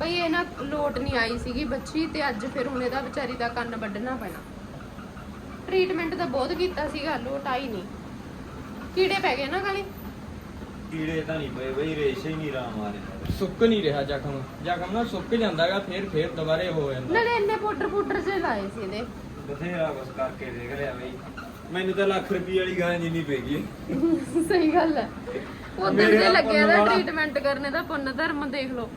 ਬਈ ਇਹ ਨਾ ਲੋਟ ਨਹੀਂ ਆਈ ਸੀਗੀ ਬੱਚੀ ਤੇ ਅੱਜ ਫਿਰ ਹੁਣ ਇਹਦਾ ਵਿਚਾਰੀ ਦਾ ਕੰਨ ਵੱਢਣਾ ਪੈਣਾ। ਟ੍ਰੀਟਮੈਂਟ ਤਾਂ ਬਹੁਤ ਕੀਤਾ ਸੀਗਾ ਲੋਟ ਆਈ ਨਹੀਂ। ਕੀੜੇ ਪੈ ਗਏ ਨਾ ਗਲੇ? ਕੀੜੇ ਤਾਂ ਨਹੀਂ ਪਏ ਬਈ ਰੇਸ਼ੇ ਹੀ ਨਹੀਂ ਰਾਮ ਆ ਰਹੇ। ਸੁੱਕ ਨਹੀਂ ਰਿਹਾ ਜ਼ਖਮ। ਜ਼ਖਮ ਨਾ ਸੁੱਕ ਜਾਂਦਾਗਾ ਫਿਰ ਫਿਰ ਦੁਬਾਰੇ ਹੋ ਜਾਂਦਾ। ਨਾਲੇ ਇੰਨੇ ਪਾਊਡਰ ਪਾਊਡਰ ਜੇ ਲਾਏ ਸੀ ਇਹਦੇ। ਬਥੇਰਾ ਕੁਛ ਕਰਕੇ ਦੇਖ ਲਿਆ ਬਈ। ਮੈਨੂੰ ਤਾਂ ਲੱਖ ਰੁਪਏ ਵਾਲੀ ਗਾਂ ਜਿੰਨੀ ਪੈ ਗਈ। ਸਹੀ ਗੱਲ ਹੈ। ਤੇ ਨਾਲ ਲੱਗਿਆ ਦਾ। ਟ੍ਰੀਟਮੈਂਟ ਕਰਨੇ ਦਾ ਪੁੰਨ ਧਰਮ ਦੇਖ ਲਓ।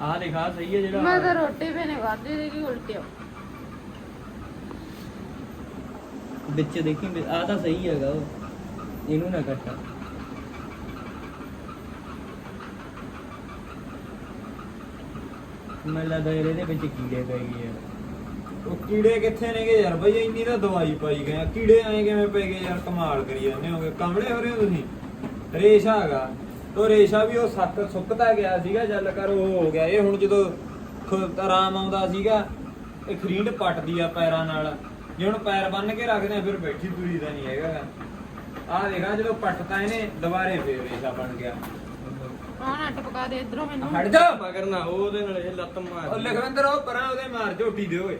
ਆਹ ਦੇਖਾ ਸਹੀ ਹੈ ਜਿਹੜਾ ਮੈਂ ਤਾਂ ਰੋਟੀ ਵੀ ਨਹੀਂ ਖਾਧੀ ਸੀਗੀ ਉਲਟਿਓ ਵਿੱਚ ਦੇਖੀ ਆਹ ਤਾਂ ਸਹੀ ਹੈਗਾ ਉਹ। ਇਹਨੂੰ ਨਾ ਕੱਟਾ। ਮੈਨੂੰ ਲੱਗਦਾ ਯਾਰ ਇਹਦੇ ਵਿੱਚ ਕੀੜੇ ਪੈ ਗਏ ਆ। ਉਹ ਕੀੜੇ ਕਿੱਥੇ ਨੇਗੇ ਯਾਰ? ਬਈ ਇੰਨੀ ਤਾਂ ਦਵਾਈ ਪਾਈ ਗਏ ਆ। ਕੀੜੇ ਐ ਕਿਵੇਂ ਪੈ ਗਏ ਯਾਰ? ਕਮਾਲ ਕਰੀ ਜਾਂਦੇ ਹੋਗੇ। ਕਮਲੇ ਹੋ ਰਹੇ ਹੋ ਤੁਸੀਂ? ਰੇਸ਼ਾ ਹੈਗਾ। ਤੋ ਰੇਸ਼ਾ ਵੀ ਉਹ ਸੱਕ ਸੁੱਕਦਾ ਗਿਆ ਸੀਗਾ ਜਲ ਕਰ ਉਹ ਹੋ ਗਿਆ। ਇਹ ਹੁਣ ਜਦੋਂ ਖ- ਆਰਾਮ ਆਉਂਦਾ ਸੀਗਾ ਇਹ ਖਰੀਂਡ ਪੱਟਦੀ ਆ ਪੈਰਾਂ ਨਾਲ। ਜੇ ਹੁਣ ਪੈਰ ਬੰਨ ਕੇ ਰੱਖਦੇ ਆ ਫਿਰ ਬੈਠੀ ਤੁਰੀ ਦਾ ਨਹੀਂ ਹੈਗਾ। ਆਹ ਦੇਖਾ ਜਦੋਂ ਪੱਟਤਾ ਇਹਨੇ ਦੁਬਾਰੇ ਫੇਰ ਰੇਸ਼ਾ ਬਣ ਗਿਆ। ਆਹ ਨੱਟ ਪਕਾ ਦੇ ਇਧਰੋਂ ਮੈਨੂੰ। ਹਟ ਜਾ। ਪਕੜਨਾ ਉਹਦੇ ਨਾਲ ਇਹ ਲੱਤ ਮਾਰ ਉਹ ਲਖਵਿੰਦਰ ਉਹ ਪਰਾਂ ਉਹਦੇ ਮਾਰ ਝੋਟੀ ਦੇ ਓਏ।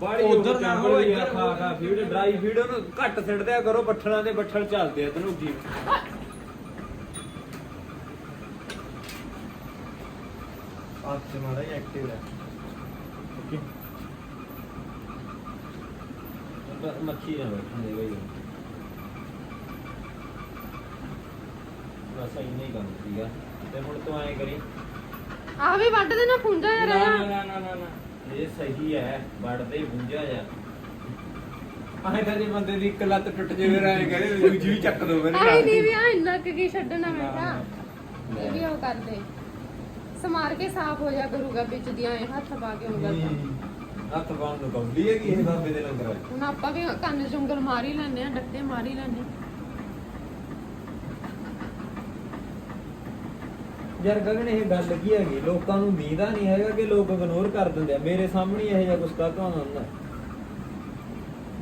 ਬਾੜੀ ਉੱਧਰ ਨਾ ਹੋ, ਇੱਧਰ ਖਾ ਖਾ ਫੀਡ ਡਰਾਈ ਫੀਡ ਉਹਨੂੰ ਘੱਟ ਸਿੱਟਦਿਆ ਕਰੋ ਬੱਠਲਾਂ ਦੇ ਬੱਠਲ ਚੱਲਦੇ ਆ ਤੈਨੂੰ ਆਪ ਤੇ ਮਾੜਾ ਐਕਟਿਵ ਹੈ ਓਕੇ ਬ- ਮੱਖੀ ਨਾ ਬੈਠਣ ਦੇ ਬਈ ਬਸ ਇੰਨਾ ਹੀ ਕੰਮ ਸੀਗਾ। ਤੇ ਹੁਣ ਤੂੰ ਐਂ ਕਰੀ। ਆਹ ਵੀ ਵੱਢ ਪੁੰਜਾ ਨਾ ਯਾਰ ਨਾ ਨਾ ਨਾ ਨਾ ਨਾ ਇਹ ਸਹੀ ਹੈ ਵੜਦੇ ਹੀ ਗੁੰਜਾ ਜਾ ਆਏ ਤਾਂ ਜੇ ਬੰਦੇ ਦੀ ਇੱਕ ਲੱਤ ਟੁੱਟ ਜਾਵੇ ਰਾਂ ਕਰੇ ਦੂਜੀ ਵੀ ਚੱਕ ਦੋ ਮੇਰੇ ਆਈ ਨਾਲ। ਨਹੀਂ ਵੀ ਆ ਇੰਨਾ ਕੁ ਕੀ ਛੱਡਣਾ ਮੈਂ ਕਿਹਾ। ਇਹ ਵੀ ਉਹ ਕਰਦੇ। ਸਮਾਰ ਕੇ ਸਾਫ਼ ਹੋ ਜਾ ਕਰੂਗਾ ਵਿੱਚ ਦੀਆਂ ਇਹ ਹੱਥ ਪਾ ਕੇ ਉਂਗਲ ਤੋਂ ਹੱਥ ਪਾਉਣ ਨੂੰ ਕੌਲੀ ਹੈਗੀ ਇਹ ਬਾਬੇ ਦੇ ਲੰਗਰ। ਹੁਣ ਆਪਾਂ ਵੀ ਕੰਨ 'ਚ ਉਂਗਲ ਮਾਰ ਹੀ ਲੈਂਦੇ ਆ ਡੱਕੇ ਮਾਰ ਹੀ ਲੈਂਦੇ। ਯਾਰ ਗਗਨ ਇਹ ਗੱਲ ਕੀ ਹੈਗੀ? ਲੋਕਾਂ ਨੂੰ ਦੀਦਾ ਨਹੀਂ ਹੈਗਾ ਕਿ ਲੋਕ ਇਗਨੋਰ ਕਰ ਦਿੰਦੇ ਆ। ਮੇਰੇ ਸਾਹਮਣੇ ਇਹੋ ਜਿਹਾ ਕੁਛ ਕਾਹਤੋਂ ਹੁੰਦਾ?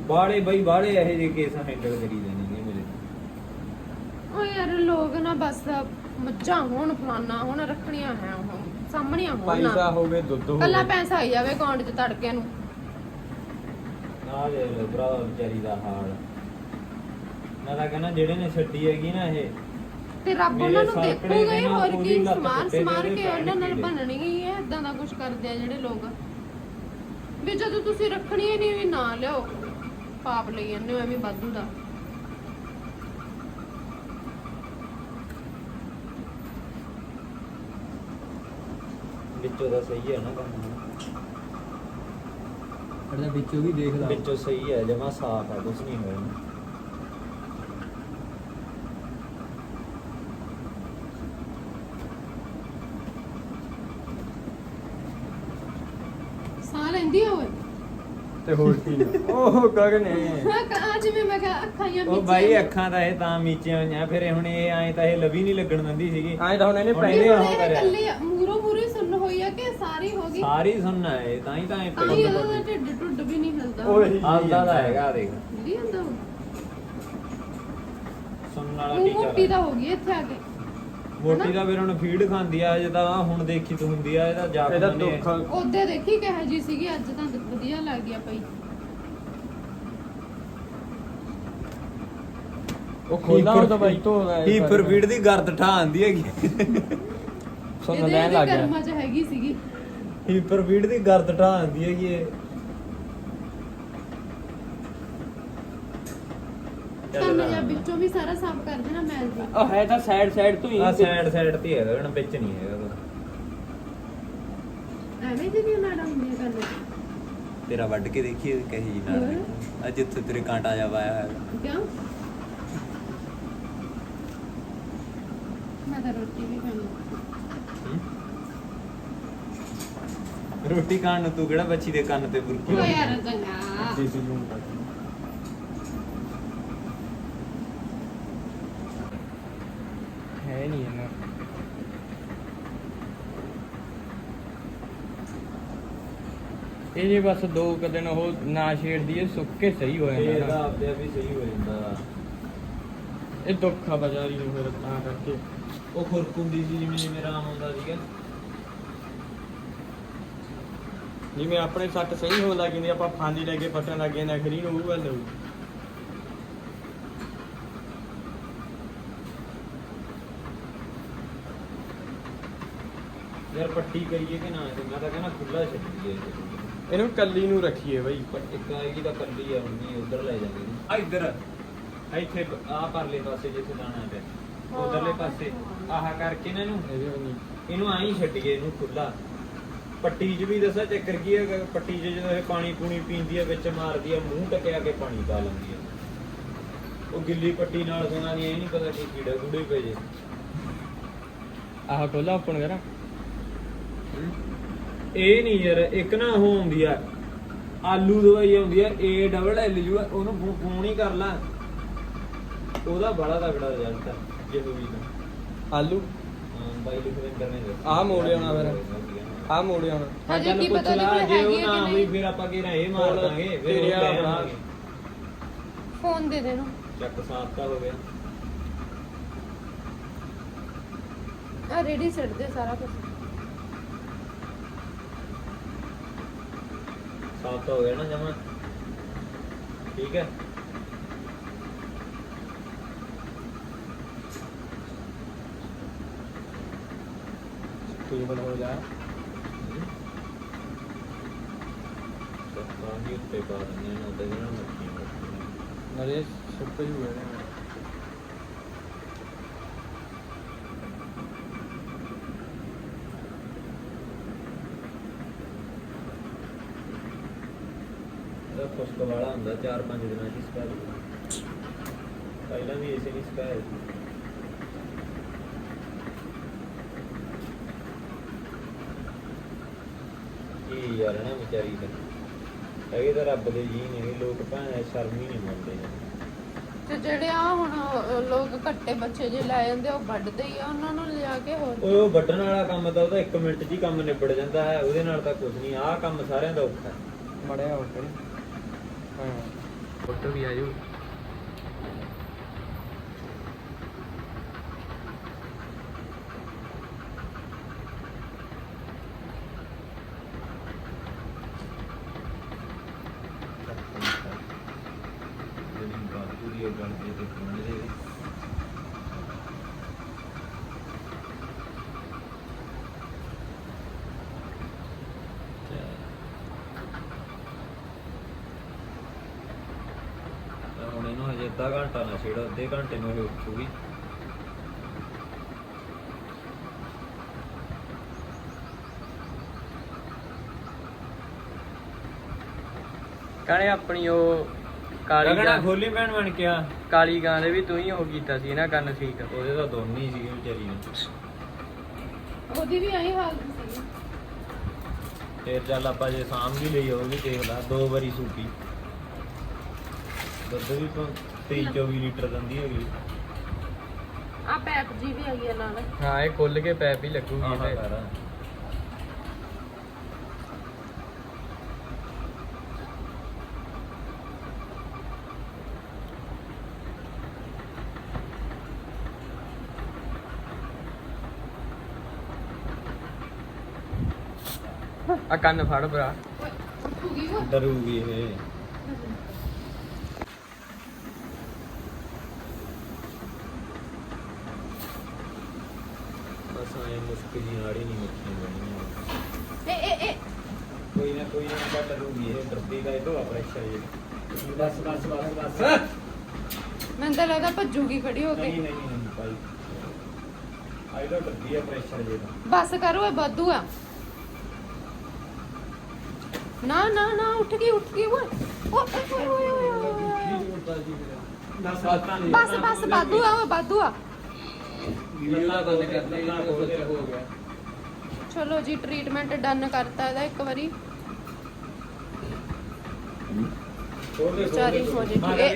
ਬਾੜੇ ਬਈ ਬਾੜੇ ਇਹੋ ਜਿਹੇ ਕੇਸ ਹੈਂਡਲ ਕਰੀ ਦੇਣਗੇ ਮੇਰੇ। ਉਹ ਯਾਰ ਲੋਕ ਨਾ ਬਸ ਮੱਝਾਂ ਹੋਣ ਫਲਾਨਾ ਹੁਣ ਰੱਖਣੀਆਂ ਹੈ ਉਹ ਸਾਹਮਣੀਆਂ ਹੋਣ ਪੈਸਾ ਨਾ ਹੋਵੇ ਦੁੱਧ ਹੋਵੇ। ਕੱਲਾ ਪੈਸਾ ਆਈ ਜਾਵੇ ਅਕਾਊਂਟ 'ਚ ਤੜਕਿਆਂ ਨੂੰ। ਨਾ ਦੇ ਲੋ ਭਰਾ ਵਿਚਾਰੀ ਦਾ ਹਾਲ। ਮੈਂ ਤਾਂ ਕਹਿੰਦਾ ਜਿਹੜੇ ਨੇ ਛੱਡੀ ਹੈਗੀ ਨਾ ਇਹ ਤੇ ਰੱਬ ਮੇਰੇ ਉਹਨਾਂ ਨੂੰ ਸਾਕੜੇ ਦੇਖੂਗਾ ਹੀ ਹੋਰ ਉਹਦੀ ਕੀ ਲੱਤ ਸਮਾਰ ਤੇ ਕੇ ਉਹਨਾਂ ਨਾਲ ਬਣਨੀ ਹੀ ਹੈ ਇਦਾਂ ਦਾ ਕੁਝ ਕਰਦੇ ਆ ਜਿਹੜੇ ਲੋਕ। ਵੀ ਜਦੋਂ ਤੁਸੀਂ ਰੱਖਣੀ ਹੀ ਨਹੀਂ ਵੀ ਨਾ ਲਿਓ ਪਾਪ ਲਈ ਜਾਂਦੇ ਹੋ ਐਵੇਂ ਵਾਧੂ ਦਾ। ਵਿੱਚੋਂ ਦਾ ਸਹੀ ਹੈ ਨਾ ਕੰਮ। ਅਰਦਾ ਵਿੱਚੋਂ ਵੀ ਦੇਖ ਲਾ। ਵਿੱਚੋਂ ਸਹੀ ਹੈ ਜਮਾ ਸਾਫ਼ ਹੈ ਕੁਝ ਨਹੀਂ ਹੋਇਆ। ਸਾਹ ਲੈਂਦੀ ਹੋਵੇ ਤੇ ਹੋਰ ਕੀ ਉਹ ਗਗਨੇ ਆ ਜਿਵੇਂ ਮੈਂ ਕਿਹਾ ਅੱਖਾਂ ਜਾਂ ਉਹ ਬਾਈ ਅੱਖਾਂ ਤਾਂ ਇਹ ਤਾਂ ਮੀਚੀਆਂ ਹੋਈਆਂ ਫਿਰ ਇਹ ਹੁਣ ਇਹ ਐਂ ਤਾਂ ਇਹ ਲਵੀ ਨਹੀਂ ਲੱਗਣ ਦਿੰਦੀ ਸੀਗੀ। ਆਏ ਤਾਂ ਹੁਣ ਇਹਨੇ ਹੁਣ ਪਹਿਲੇ ਇਹਨੇ ਇਹ ਉਹ ਕਰਿਆ। ਕੱਲੀ ਮੂਰੋ ਮੂਰੀ ਸੁਣ ਹੋਈ ਆ ਕਿ ਸਾਰੀ ਸੁਣਨਾ ਹੈ ਤਾਂ ਹੀ ਤਾਂ ਇਹ ਹੀ ਇਹਦਾ ਤਾਂ ਢਿੱਡ ਟੁੱਟ ਵੀ ਨਹੀਂ ਹਿਲਦਾ। ਉਹੀ ਆਲਦਾ ਦਾ ਹੈਗਾ ਦੇਖ। ਜਾਂਦਾ ਹੁਣ। ਸੁਣਨ ਵਾਲਾ ਮੂੰਹ ਮੋਟੀ ਟੀਚਰ ਦਾ ਹੋ ਗਈ ਇੱਥੇ ਆ ਕੇ। ਮੋਟੀ ਦਾ ਫਿਰ ਹੁਣ ਫੀਡ ਖਾਂਦੀ ਆ ਜਦਾਂ ਹੁਣ ਦੇਖੀ ਤੂੰ ਹੁੰਦੀ ਆ ਇਹਦਾ ਜਾ ਇਹਦਾ ਦੁੱਖ ਉਹਦੇ ਦੇਖੀ ਕਿਹੋ ਜੀ ਸੀਗੀ ਅੱਜ ਤਾਂ ਵਧੀਆ ਲੱਗ ਗਿਆ ਪਈ ਉਹ ਖੋਲਾ ਉਹ ਤਾਂ ਬਾਈ ਤੋਂ ਹੀ ਫਿਰ ਫੀਡ ਦੀ ਗਰਦ ਠਾ ਆਂਦੀ ਹੈਗੀ। ਸੁਣ ਇਹਦੇ ਲੈਣ ਲੱਗ ਗਿਆ। ਕਰਮਾਂ 'ਚ ਹੈਗੀ ਸੀਗੀ। ਹੀ ਫਿਰ ਫੀਡ ਦੀ ਗਰਦ ਠਾ ਆਂਦੀ ਹੈਗੀ ਇਹ। ਕੰਨ ਜਾਂ ਵਿੱਚੋਂ ਵੀ ਸਾਰਾ ਸਾਫ਼ ਕਰ ਦੇਣਾ ਮੈਲ ਦੀ। ਉਹ ਹੈ ਤਾਂ ਸਾਈਡ ਸਾਈਡ ਤੋਂ ਹੀ। ਆ ਸਾਈਡ ਸਾਈਡ ਤੇ ਹੈਗਾ ਹੁਣ ਵਿੱਚ ਨਹੀਂ ਹੈਗਾ ਕੋਈ। ਐਵੇਂ ਜਿਹੜੀਆਂ ਨਾੜਾਂ ਹੁੰਦੀਆਂ ਕੰਨ 'ਚ ਤੇਰਾ ਵੱਢ ਕੇ ਦੇਖੀਏ ਕਹੀ ਜੀ ਨਾਲ? ਅੱਜ ਜਿੱਥੇ ਤੇਰੇ ਕਾਂਟਾ ਜਾ ਪਾਇਆ ਹੈ ਕਿਉਂ? ਮੈਂ ਤਾਂ ਰੋਟੀ ਵੀ ਖਾਣੀ। ਰੋਟੀ ਖਾਣ ਨੂੰ ਤੂੰ ਕਿਹੜਾ ਬੱਚੀ ਦੇ ਕੰਨ ਤੇ ਬੁਰਕੀ ਓ ਯਾਰ ਚੰਗਾ ਦੇਸੀ ਹੈ ਨਹੀਂ ਇਹਨਾਂ। ਇਹ ਜੇ ਬਸ ਦੋ ਕੁ ਦਿਨ ਉਹ ਨਾ ਛੇੜਦੀ ਇਹ ਸੁੱਕ ਕੇ ਸਹੀ ਹੋ ਇਹ ਜਾਂਦਾ ਇਹਦਾ ਨਾ। ਆਪਦੇ ਆਪ ਹੀ ਸਹੀ ਹੋ ਜਾਂਦਾ। ਇਹ ਦੁੱਖ ਆ ਬਜ਼ਾਰੀ ਨੂੰ ਫਿਰ ਤਾਂ ਕਰਕੇ। ਉਹ ਖੁਰਕੁੰਦੀ ਸੀ ਜਿਵੇਂ ਮੇਰਾ ਆਮ ਹੁੰਦਾ ਸੀਗਾ। ਜਿਵੇਂ ਆਪਣੇ ਸੱਟ ਸਹੀ ਹੋਣ ਲੱਗ ਜਾਂਦੀ ਆਪਾਂ ਫਾਂਦੀ ਲੈ ਕੇ ਪੱਟਣ ਲੱਗ ਜਾਂਦੇ ਅਖਰੀ ਨੂੰ ਉਹ ਗੱਲ ਹੋਊ। ਯਾਰ ਪੱਟੀ ਕਰੀਏ ਕਿ ਨਾ ਮੈਂ ਤਾਂ ਕਹਿੰਦਾ ਖੁੱਲਾ ਛੱਡੀਏ। ਇਹਨੂੰ ਕੱਲੀ ਨੂੰ ਰੱਖੀਏ ਬਈ। ਪਰ ਇੱਕ ਆਏਗੀ ਤਾਂ ਕੱਲੀ ਆਉਂਦੀ ਉਧਰ ਲੈ ਜਾਂਦੇ ਆ ਇੱਧਰ। ਇੱਥੇ ਆ ਪਰਲੇ ਪਾਸੇ ਜਿੱਥੇ ਜਾਣਾ ਹੈ ਉਧਰਲੇ ਪਾਸੇ। ਆਹ ਕਰਕੇ ਨਾ ਇਹਨੂੰ। ਵੀ ਇਹਨੂੰ ਆਈ ਛੱਡੀਏ ਇਹਨੂੰ ਖੁੱਲਾ ਪੱਟੀ 'ਚ ਵੀ ਦੱਸਾਂ ਚੱਕਰ ਕੀ ਹੈ ਪੱਟੀ 'ਚ ਜਦੋਂ ਇਹ ਪਾਣੀ ਪੂਣੀ ਪੀਂਦੀ ਹੈ ਵਿੱਚ ਮਾਰਦੀ ਹੈ ਮੂੰਹ ਟਕਿਆ ਕੇ ਪਾਣੀ ਪਾ ਲੈਂਦੀ ਹੈ। ਉਹ ਗਿੱਲੀ ਪੱਟੀ ਨਾਲ ਸੋਣਾ ਨਹੀਂ ਇਹ ਨਹੀਂ ਪਤਾ ਕੀ ਕੀੜਾ ਗੁੜੇ ਪੈ ਜੇ। ਆਹ ਖੋਲਾ ਓਪਨ ਕਰਾਂ। ਇਹ ਨਹੀਂ ਯਾਰ ਇੱਕ ਨਾ ਉਹ ਹੁੰਦੀ ਆ ਆਲੂ ਦਵਾਈ ਆਉਂਦੀ ਆ ਏ ਡਬਲ ਐਲ ਯੂ ਉਹਨੂੰ ਫੋਨ ਹੀ ਕਰ ਲਾ। ਉਹਦਾ ਬੜਾ ਤਗੜਾ ਰਿਜ਼ਲਟ ਆ ਜੇ ਹੋਈ ਆਲੂ? ਬਾਈ ਲਖਵਿੰਦਰ ਨੇ ਦੱਸਿਆ। ਆਹ ਮੋੜ ਲਿਆਉਣਾ ਫਿਰ। ਆਹ ਮੋੜ ਆਉਣਾ। ਹਜੇ ਚੱਲ ਕੀ ਪੁੱਛ ਪਤਾ ਲਾ, ਨਹੀਂ ਜੇ ਉਹ ਹੈ ਨਾ ਕਿ ਹੋਈ ਨਹੀਂ। ਫਿਰ ਆਪਾਂ ਕਿਹੜਾ ਇਹ ਮਾਰ ਦਾਂਗੇ ਫਿਰ ਤੇਰੇ ਉਹ ਲੈ ਆਵਾਂਗੇ। ਫੋਨ ਦੇ ਦੇ ਨੂੰ ਚੱਕ ਸਾਫਤਾ ਹੋ ਗਿਆ। ਆ ਰੈਡੀ ਸਿੱਟ ਦੇ ਸਾਰਾ ਕੁਝ ਸਾਫਤਾ ਹੋ ਗਿਆ ਨਾ ਜਮਾ। ਠੀਕ ਹੈ। ਤੂੰ ਬਣ ਹੋ ਜਾ। ਪਾਣੀ ਉੱਤੇ ਪਾ ਦਿੰਦੇ ਨੇ ਉਹਦੇ ਨਾਲ ਮੱਖੀਆਂ ਨਰੇ ਸੁੱਕ ਹੀ ਹੋਏ ਨੇ ਇਹਦਾ ਖੁਸ਼ਕ ਵਾਲਾ ਹੁੰਦਾ 4-5 ਦਿਨਾਂ ਦੀ ਸਪੈਲ ਪਹਿਲਾਂ ਵੀ ਇਸੇ ਨਹੀਂ ਸਪੈਲ ਕੀ ਯਾਰ ਨਾ ਵਿਚਾਰੀ ਦਾ? ਹੈਗੇ ਤਾਂ ਰੱਬ ਦੇ ਜੀ ਨੇ ਲੋਕ ਭਾਵੇਂ ਸ਼ਰਮ ਹੀ ਨਹੀਂ ਮੰਨਦੇ ਤੇ ਜਿਹੜੇ ਆ ਹੁਣ ਅਹ, ਲੋਕ ਕੱਟੇ ਬੱਚੇ ਜੇ ਲੈ ਜਾਂਦੇ ਆ, ਉਹ ਵੱਢਦੇ ਹੀ ਆ ਉਹਨਾਂ ਨੂੰ ਲਿਆ ਕੇ ਹੋਰ। ਓਏ ਉਹ ਵੱਢਣ ਵਾਲਾ ਕੰਮ ਤਾਂ ਉਹਦਾ 1 ਮਿੰਟ 'ਚ ਹੀ ਕੰਮ ਨਿਬੜ ਜਾਂਦਾ ਹੈ ਉਹਦੇ ਨਾਲ ਤਾਂ ਕੁਝ ਨਹੀਂ ਆਹ ਕੰਮ ਸਾਰਿਆਂ ਦਾ ਔਖਾ ਹੈ। ਮੜਿਆ ਹੋ ਕੇ ਹਾਂ। ਫੋਟੋ ਵੀ ਆਜੂ ਜਿਹੜੀ ਬਾਤ ਪੂਰੀ ਹੋ ਗਈ ਤੇ ਕੋਣ ਦੇ ਤਾਂ ਹੁਣ ਇਹਨੂੰ ਹਜੇ ਅੱਧਾ ਘੰਟਾ ਨਾ ਛੇੜੋ ਅੱਧੇ ਘੰਟੇ ਨੂੰ ਇਹ ਉੱਠੂਗੀ। ਕਾਣੇ ਆਪਣੀ ਉਹ ਕਾਲੀ ਗਾਂ ਖੋਲੀ ਭੈਣ ਬਣ ਕਿਆ ਕਾਲੀ ਗਾਂ ਦੇ ਵੀ ਤੂੰ ਹੀ ਉਹ ਕੀਤਾ ਸੀ ਨਾ ਕੰਨ ਠੀਕ। ਉਹਦੇ ਤਾਂ ਦੋਨੇ ਹੀ ਸੀਗੇ ਵਿਚਾਰੀ ਨੇ। ਉਹਦੀ ਵੀ ਆਹੀ ਹਾਲਤ ਸੀ। ਫੇਰ ਚੱਲ ਆਪਾਂ ਜੇ ਸਾਂਭ ਵੀ ਲਈ ਉਹ ਵੀ ਦੇਖ ਲਾ ਦੋ ਵਾਰੀ ਸੂਪੀ। ਦੁੱਧ ਵੀ 23 24 ਲੀਟਰ ਦਿੰਦੀ ਹੈਗੀ। ਆ ਪੈਪ ਜੀ ਵੀ ਆਈ ਆ ਨਾਲ। ਹਾਂ ਇਹ ਖੁੱਲ ਕੇ ਪੈਪ ਹੀ ਲੱਗੂਗੀ ਆਹ ਇਹਦੇ। ਕਰ ਆ। ਕੰਨ ਫੜ ਭਰਾ। ਡਰੂਗੀ ਇਹ। ਬਸ ਆਏ ਮੁਸ਼ਕ ਜੀ ਨਾੜੀ ਨਹੀਂ ਮੱਖੀਆਂ ਬਣੀਆਂ। ਏ ਏ ਏ ਕੋਈ ਨਾ ਕੋਈ ਨਾ ਆਪਾਂ ਡਰੂਗੀ ਇਹ ਡਰਦੀ ਦਾ ਇਹ ਤੋਂ ਪ੍ਰੈਸ਼ਰ ਜੀ ਬਸ ਬਸ ਬਸ ਬਸ। ਮੈਨੂੰ ਤਾਂ ਲੱਗਦਾ ਭੱਜੂਗੀ ਖੜੀ ਹੋ ਨਹੀਂ ਕੇ ਨਹੀਂ ਨਹੀਂ ਭਾਈ। ਆਈ ਡਰਦੀ ਹੈ ਪ੍ਰੈਸ਼ਰ ਜੀ ਦਾ ਬਸ ਕਰੋ ਇਹ ਵਾਧੂ ਆ। ਨਾ ਨਾ ਨਾ ਉੱਠ ਗਈ ਉੱਠ ਗਈ ਓਏ। ਓਏ ਓਏ ਓਏ ਓਏ ਓਏ। ਬਸ ਬਸ। ਵਾਧੂ ਆ ਓਏ ਵਾਧੂ ਆ। ਵੀਡੀਓ ਦਾ ਬੰਦ ਕਰ ਦੇ ਹੋ ਗਿਆ। ਚਲੋ ਜੀ ਟ੍ਰੀਟਮੈਂਟ ਡਨ ਕਰਤਾ ਇਹਦਾ ਇੱਕ ਵਾਰੀ। ਹੋਰ ਦੇ ਵਿਚਾਰੀ ਹੋ ਜੇ। ਠੀਕ ਹੈ।